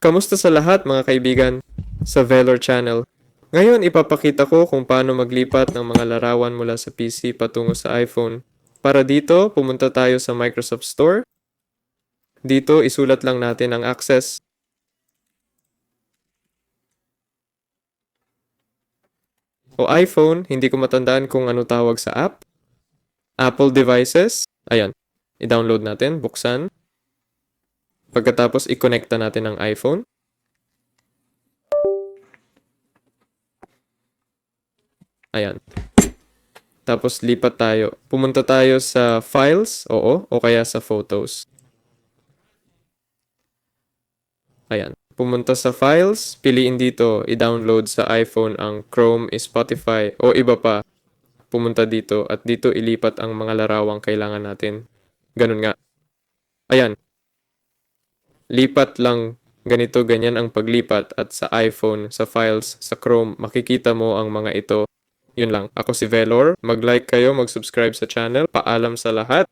Kamusta sa lahat mga kaibigan sa Velor Channel? Ngayon ipapakita ko kung paano maglipat ng mga larawan mula sa PC patungo sa iPhone. Para dito, pumunta tayo sa Microsoft Store. Dito, isulat lang natin ang access. O iPhone, hindi ko matandaan kung ano tawag sa app. Apple devices. Ayan. I-download natin, buksan. Pagkatapos, i-connecta natin ang iPhone. Ayan. Tapos, lipat tayo. Pumunta tayo sa Files, oo, o kaya sa Photos. Ayan. Pumunta sa Files, piliin dito, i-download sa iPhone ang Chrome, Spotify, o iba pa. Pumunta dito at dito ilipat ang mga larawang kailangan natin. Ganun nga. Ayan. Lipat lang ganito ganyan ang paglipat at sa iPhone, sa files, sa Chrome, makikita mo ang mga ito. Yun lang. Ako si Velor. Mag-like kayo, mag-subscribe sa channel. Paalam sa lahat.